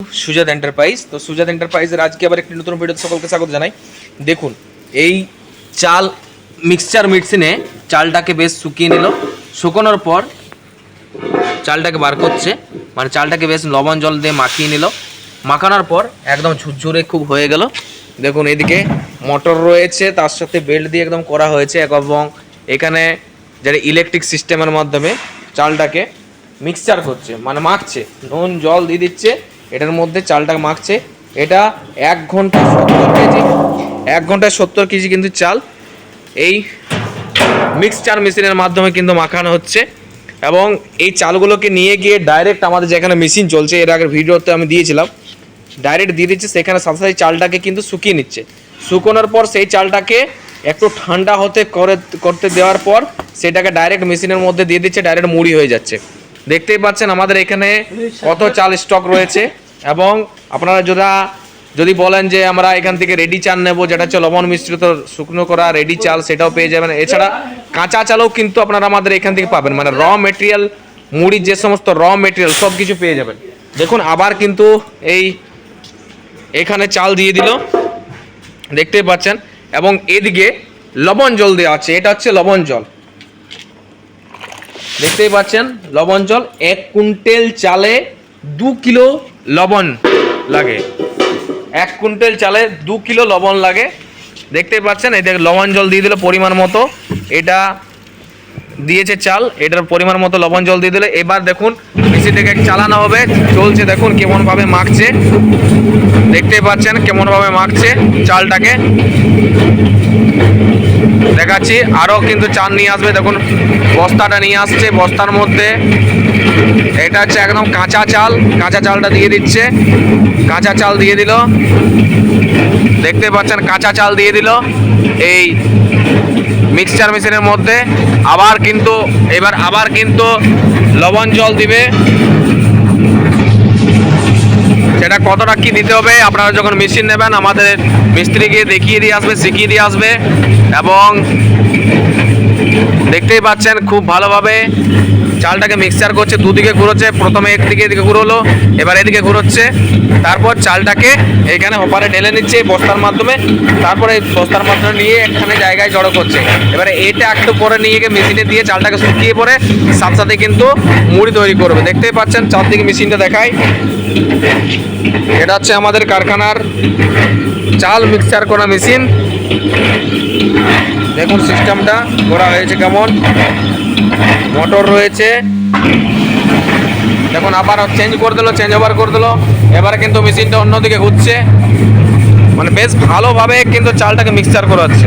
সুজাত এন্টারপ্রাইজ তো সুজাত এন্টারপ্রাইজের আজকে আবার একটি নতুন ভিডিও সকলকে স্বাগত জানাই। দেখুন, এই চাল মিক্সচার মেডিসিনে চালটাকে বেশ শুকিয়ে নিল। শুকোনোর পর চালটাকে বার করছে। মানে চালটাকে বেশ লবণ জল দিয়ে মাখিয়ে নিল। মাখানোর পর একদম ঝুরঝুরে খুব হয়ে গেল। দেখুন, এদিকে মোটর রয়েছে, তার সাথে বেল্ট দিয়ে একদম করা হয়েছে এবং এখানে যারা ইলেকট্রিক সিস্টেমের মাধ্যমে চালটাকে মিক্সচার করছে মানে মাখছে, নুন, জল দিয়ে দিচ্ছে। এটার মধ্যে চালটা মাখছে। এটা এক ঘণ্টা সত্তর কেজি। এক ঘন্টায় সত্তর কেজি কিন্তু চাল। এই মিক্সচার মেশিনের মাধ্যমে কিন্তু মাখানো হচ্ছে। এবং এই চালগুলোকে নিয়ে গিয়ে ডাইরেক্ট আমাদের যেখানে মেশিন চলছে, এর আগের ভিডিওতে আমি দিয়েছিলাম। ডাইরেক্ট দিয়ে দিচ্ছে, সেখানে সাথে সাথে চালটাকে কিন্তু শুকিয়ে নিচ্ছে। শুকোনোর পর সেই চালটাকে একটু ঠান্ডা হতে করে, করতে দেওয়ার পর সেটাকে ডাইরেক্ট মেশিনের মধ্যে দিয়ে দিচ্ছে ডাইরেক্ট মুড়ি হয়ে যাচ্ছে। দেখতেই পাচ্ছেন আমাদের এখানে কত চাল স্টক রয়েছে। এবং আপনারা যারা যদি বলেন যে আমরা এখান থেকে রেডি চাল নেব, যেটা হচ্ছে লবণ মিশ্রিত শুকনো করা রেডি চাল, সেটাও পেয়ে যাবেন। এছাড়া কাঁচা চালও কিন্তু আপনারা আমাদের এখান থেকে পাবেন। মানে র মেটেরিয়াল মুড়ির যে সমস্ত র মেটেরিয়াল সব কিছু পেয়ে যাবেন। দেখুন, আবার কিন্তু এই এখানে চাল দিয়ে দিল। দেখতেই পাচ্ছেন। এবং এদিকে লবণ জল দেওয়া আছে। এটা হচ্ছে লবণ জল। দেখতেই পাচ্ছেন, লবণ জল, এক কুইন্টেল চালে দু কিলো লবণ লাগে। এক কুইন্টেল চালে দু কিলো লবণ লাগে। দেখতেই পাচ্ছেন এই দেখ লবণ জল দিয়ে দিল পরিমাণ মতো। এটা দিয়েছে চাল, এটার পরিমাণ মতো লবণ জল দিয়ে দিলে। এবার দেখুন, মেশিনটাকে চালানো হবে। চলছে দেখুন কেমনভাবে মাখছে। দেখতেই পাচ্ছেন কেমনভাবে মাখছে চালটাকে। দেখাচ্ছি আরও কিন্তু চাল নিয়ে আসবে। দেখুন, বস্তাটা নিয়ে আসছে। বস্তার মধ্যে এটা হচ্ছে একদম কাঁচা চাল। কাঁচা চালটা দিয়ে দিচ্ছে। কাঁচা চাল দিয়ে দিল। দেখতে পাচ্ছেন, কাঁচা চাল দিয়ে দিল। এই মিক্সচার মেশিনের মধ্যে আবার কিন্তু, এবার আবার কিন্তু লবণ জল দিবে। সেটা কতটা কি দিতে হবে, আপনারা যখন মেশিন নেবেন, আমাদের মিস্ত্রিকে দেখিয়ে দিয়ে আসবে, শিখিয়ে দিয়ে আসবে। এবং দেখতেই পাচ্ছেন, খুব ভালোভাবে চালটাকে মিক্সচার করছে, দুদিকে ঘুরোচ্ছে, প্রথমে একদিকে এদিকে ঘুরোলো, এবার এদিকে ঘুরোচ্ছে। তারপর চালটাকে এখানে হোপারে ঢেলে নিচ্ছে বস্তার মাধ্যমে। তারপরে এই বস্তার মাধ্যমে নিয়ে এখানে জায়গায় জড়ো করছে। এবারে এটা একটু পরে নিয়ে গিয়ে মেশিনে দিয়ে চালটাকে শুকিয়ে পরে সাথে সাথে কিন্তু মুড়ি তৈরি করবে। দেখতেই পাচ্ছেন, চারদিকে মেশিনটা দেখায় এটা হচ্ছে আমাদের কারখানার চাল মিক্সচার করা মেশিন দেখুন সিস্টেমটা করা হয়েছে কেমন। মোটর রয়েছে। দেখুন, আবার চেঞ্জ করে দিলো চেঞ্জ ওভার করে দিলো। এবারে কিন্তু মেশিনটা অন্যদিকে ঘুরছে। মানে বেশ ভালোভাবে কিন্তু চালটাকে মিক্সচার করা হচ্ছে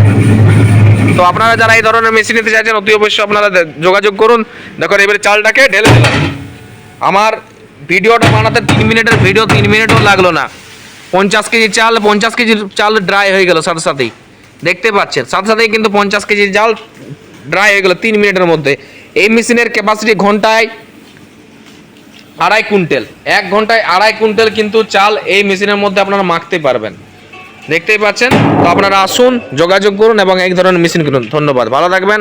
তো আপনারা যারা এই ধরনের মেশিন নিতে চাইছেন, অতি অবশ্যই আপনারা যোগাযোগ করুন। দেখুন, এবারে চালটাকে ঢেলে দিলাম। আমার ভিডিওটা বানাতে তিন মিনিটের ভিডিও তিন মিনিটও লাগল না। পঞ্চাশ কেজি চাল, পঞ্চাশ কেজি চাল ড্রাই হয়ে গেল সাথে সাথেই। দেখতে পাচ্ছেন, সাথে সাথেই কিন্তু পঞ্চাশ কেজি চাল ড্রাই হয়ে গেল তিন মিনিটের মধ্যে। এই মেশিনের ক্যাপাসিটি ঘন্টায় আড়াই কুইন্টাল। এক ঘন্টায় আড়াই কুইন্টাল কিন্তু চাল এই মেশিনের মধ্যে আপনারা মাখতে পারবেন। দেখতেই পাচ্ছেন? তো আপনারা আসুন, যোগাযোগ করুন এবং এক ধরনের মেশিন কিনুন। ধন্যবাদ। ভালো থাকবেন।